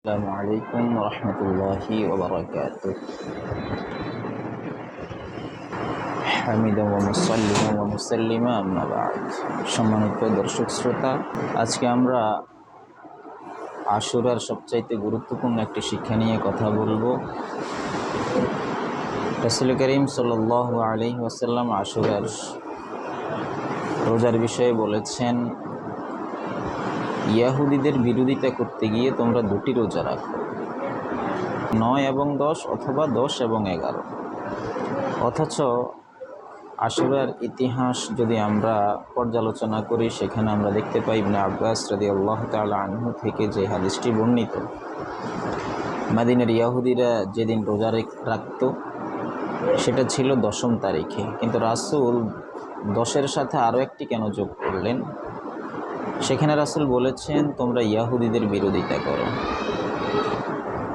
السلام عليكم ورحمة الله وبركاته حمدا ومصليا ومسلما أما بعد সম্মানিত দর্শক শ্রোতা আজকে আমরা আশুরার সবচাইতে গুরুত্বপূর্ণ একটি শিক্ষা নিয়ে কথা বলবো রাসুল করিম সাল্লাহ আলী ওয়াসাল্লাম আশুরার রোজার বিষয়ে বলেছেন ইয়াহুদিদের বিরোধিতা করতে গিয়ে তোমরা দুটি রোজা রাখো। নয় এবং দশ অথবা দশ এবং এগারো। অথচ আশুরার ইতিহাস যদি আমরা পর্যালোচনা করি, সেখানে আমরা দেখতে পাই ইবনে আব্বাস রাদি আল্লাহ তালা আনহু থেকে যে হাদিসটি বর্ণিত, মাদিনের ইয়াহুদিরা যেদিন রোজা রাখত, সেটা ছিল দশম তারিখে। কিন্তু রাসুল দশের সাথে আরও একটি কেন যোগ করলেন? সেখানে রাসুল বলেছেন, তোমরা ইয়াহুদিদের বিরোধিতা করো।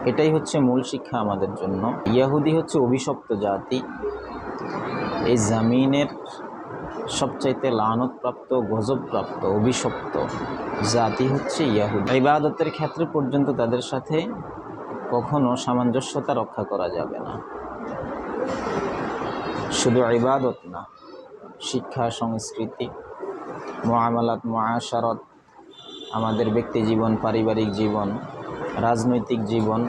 এটাই হচ্ছে মূল শিক্ষা আমাদের জন্য। ইয়াহুদি হচ্ছে অভিশপ্ত জাতি। এই জামিনের সবচাইতে লানতপ্রাপ্ত, গজবপ্রাপ্ত, অভিশপ্ত জাতি হচ্ছে ইয়াহুদি। ইবাদতের ক্ষেত্রে পর্যন্ত তাদের সাথে কখনো সামঞ্জস্যতা রক্ষা করা যাবে না। শুধু ইবাদত না, শিক্ষা, সংস্কৃতি মহামালাত মহাসারত আমাদের ব্যক্তি জীবন, পারিবারিক জীবন, রাজনৈতিক জীবন,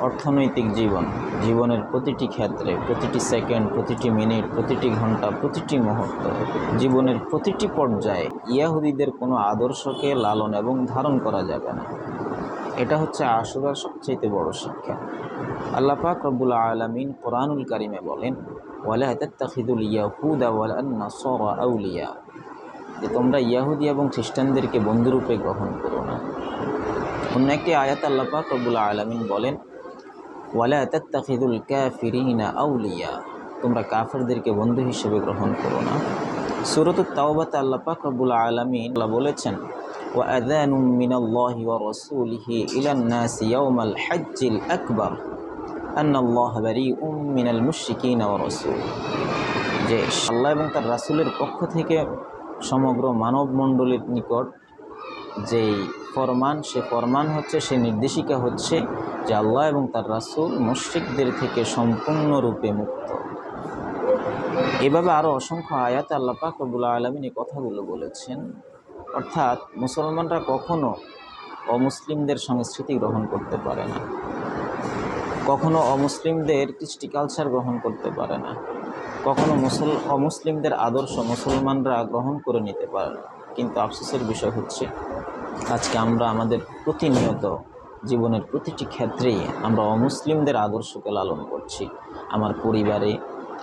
অর্থনৈতিক জীবন, জীবনের প্রতিটি ক্ষেত্রে, প্রতিটি সেকেন্ড, প্রতিটি মিনিট, প্রতিটি ঘণ্টা, প্রতিটি মুহূর্ত, জীবনের প্রতিটি পর্যায়ে ইয়াহুদিদের কোনো আদর্শকে লালন এবং ধারণ করা যাবে না। এটা হচ্ছে আশুরার সবচেয়ে বড় শিক্ষা। আল্লাহ পাক রব্বুল আলমিন কোরআনুল কারিমে বলেন, ওয়ালা তাত্তাখিদুল ইয়াহুদা ওয়াল নাসারা আউলিয়া। যে তোমরা ইয়াহুদি এবং খ্রিস্টানদেরকে বন্ধুরূপে গ্রহণ করো না অন্য একটি আয়াত আল্লাহ পাক রব্বুল আলমিন বলেন ওয়ালা তাত্তাখিদুল কাফিরিনা আউলিয়া তোমরা কাফেরদেরকে বন্ধু হিসেবে গ্রহণ করো না সুরত তাওবাত আল্লাহ পাক রব্বুল আলমিন আল্লাহ বলেছেন وأذان من الله ورسوله إلى الناس يوم الحج الأكبر أن الله بريء من المشركين ورسول যে আল্লাহ এবং তার রাসুলের পক্ষ থেকে সমগ্র মানব মণ্ডলীর নিকট যেই ফরমান, সে ফরমান হচ্ছে, সে নির্দেশিকা হচ্ছে যে আল্লাহ এবং তার রাসুল মুশ্রিকদের থেকে সম্পূর্ণরূপে মুক্ত। এভাবে আরও অসংখ্য আয়াত আল্লাহ পাক আলমিন এই কথাগুলো বলেছেন। অর্থাৎ মুসলমানরা কখনো অমুসলিমদের সংস্কৃতি গ্রহণ করতে পারে না। কখনো অমুসলিমদের কৃষ্টি কালচার গ্রহণ করতে পারে না। কখনো মুসল, অমুসলিমদের আদর্শ মুসলমানরা গ্রহণ করে নিতে পারে না। কিন্তু আফসোসের বিষয় হচ্ছে, আজকে আমরা আমাদের প্রতিনিয়ত জীবনের প্রতিটি ক্ষেত্রেই আমরা অমুসলিমদের আদর্শকে লালন করছি। আমার পরিবারে,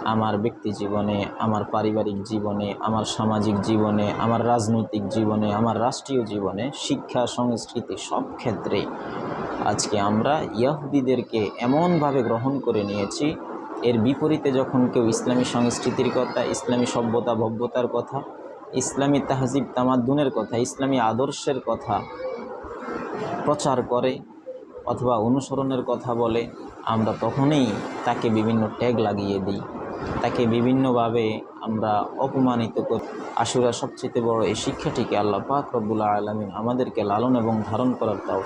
আমার ব্যক্তি জীবনে, আমার পারিবারিক জীবনে, আমার সামাজিক জীবনে, আমার রাজনৈতিক জীবনে, আমার রাষ্ট্রীয় জীবনে, শিক্ষা, সংস্কৃতি সব ক্ষেত্রে আজকে আমরা ইয়াহুদিদেরকে এমনভাবে গ্রহণ করে নিয়েছি এর বিপরীতে যখন কেউ ইসলামী সংস্কৃতির কথা, ইসলামী সভ্যতা, ভব্যতার কথা, ইসলামী তাহজিব তামাদ্দুনের কথা, ইসলামী আদর্শের কথা প্রচার করে অথবা অনুসরণের কথা বলে, আমরা তখনই তাকে বিভিন্ন ট্যাগ লাগিয়ে দিই। তাকে বিভিন্নভাবে আমরা অপমানিত করি। আশুরা সবচেয়ে বড় এই শিক্ষাটিকে আল্লাহ পাক রব্বুল্লা আলমিন আমাদেরকে লালন এবং ধারণ করার তাও